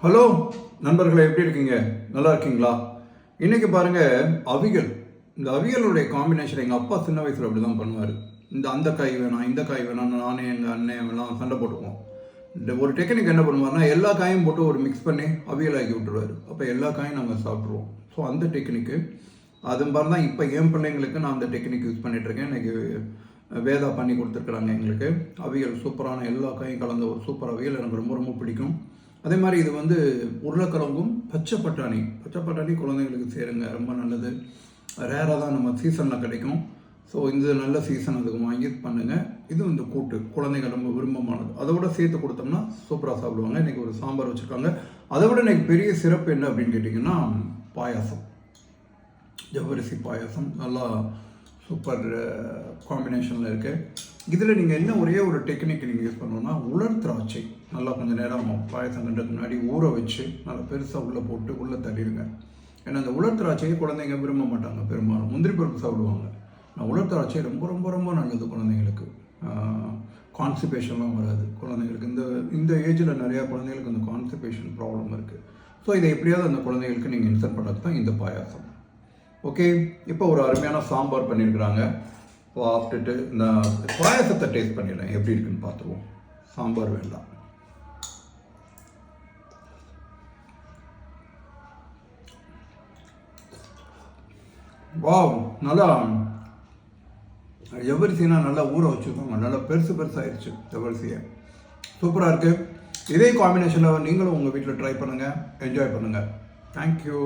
Hello நண்பர்களே எப்படி இருக்கீங்க? நல்லா இருக்கீங்களா? இன்றைக்கி பாருங்கள் அவியல். இந்த அவியலுடைய காம்பினேஷன் எங்கள் அப்பா சின்ன வயசில் அப்படி தான் பண்ணுவார். இந்த அந்த காய் வேணாம் இந்த காய் வேணாம் நானே எங்கள் அண்ணன் எல்லாம் சண்டை போட்டுக்குவோம். இந்த ஒரு டெக்னிக் என்ன பண்ணுவார்னா எல்லா காயும் போட்டு ஒரு மிக்ஸ் பண்ணி அவியல் ஆக்கி விட்டுருவாரு. அப்போ எல்லா காயும் நாங்கள் சாப்பிட்ருவோம் ஸோ அந்த டெக்னிக்கு அது மாதிரி தான் இப்போ என் பிள்ளைங்களுக்கு நான் அந்த டெக்னிக் யூஸ் பண்ணிகிட்ருக்கேன் இருக்கேன். வேதா பண்ணி கொடுத்துருக்குறாங்க எங்களுக்கு. அவியல் சூப்பரான எல்லா காயும் கலந்த ஒரு சூப்பர் அவியல். எனக்கு ரொம்ப ரொம்ப பிடிக்கும். அதே மாதிரி இது வந்து உருளைக்கிழங்கும் பச்சை பட்டாணி. பச்சை பட்டாணி குழந்தைங்களுக்கு சேருங்க ரொம்ப நல்லது. ரேராக தான் நம்ம சீசனில் கிடைக்கும். ஸோ இந்த நல்ல சீசன் அதுக்கு வாங்கி பண்ணுங்கள் இது இந்த கூட்டு. குழந்தைங்க ரொம்ப விரும்பமானது. அதை விட சேர்த்து கொடுத்தோம்னா சூப்பராக சாப்பிடுவாங்க. இன்றைக்கி ஒரு சாம்பார் வச்சுருக்காங்க. அதை விட எனக்கு பெரிய சிறப்பு என்ன அப்படின்னு கேட்டிங்கன்னா பாயாசம். ஜவ்வரிசி பாயாசம். நல்லா சூப்பர் காம்பினேஷனில் இருக்குது இதில் நீங்கள் என்ன ஒரே ஒரு டெக்னிக் நீங்கள் யூஸ் பண்ணணும்னா உலர் திராட்சை. நல்லா கொஞ்சம் நேரம் பாயசம் கண்டதுக்கு முன்னாடி ஊற வச்சு நல்லா பெருசாக உள்ளே போட்டு உள்ளே தள்ளிடுங்க ஏன்னா அந்த உலர் திராட்சையை குழந்தைங்க விரும்ப மாட்டாங்க பெரும்பாலும். முந்திரி பருப்பு சாப்பிடுவாங்க. நான் உலர் திராட்சை ரொம்ப ரொம்ப ரொம்ப நல்லது குழந்தைங்களுக்கு. கான்ஸ்டிபேஷன்லாம் வராது. குழந்தைங்களுக்கு இந்த இந்த ஏஜில் நிறையா குழந்தைங்களுக்கு அந்த கான்ஸ்டிபேஷன் ப்ராப்ளம் இருக்குது ஸோ இதை எப்படியாவது அந்த குழந்தைங்களுக்கு நீங்கள் இன்சர்ட் பண்ணுறது தான் இந்த பாயாசம். ஓகே இப்போ ஒரு அருமையான சாம்பார் பண்ணியிருக்கிறாங்க. சாப்பிட்டுட்டு இந்த பாயசத்தை டேஸ்ட் பண்ணிடுறேன். எப்படி இருக்குன்னு பார்த்துருவோம். சாம்பார் வேண்டாம். வாவ் நல்லா எவரிசினா நல்லா ஊற வச்சுருக்காங்க நல்லா பெருசு பெருசாகிடுச்சு எவரிசியை சூப்பராக இருக்குது இதே காம்பினேஷனில் நீங்களும் உங்கள் வீட்டில் ட்ரை பண்ணுங்கள் என்ஜாய் பண்ணுங்கள் தேங்க்யூ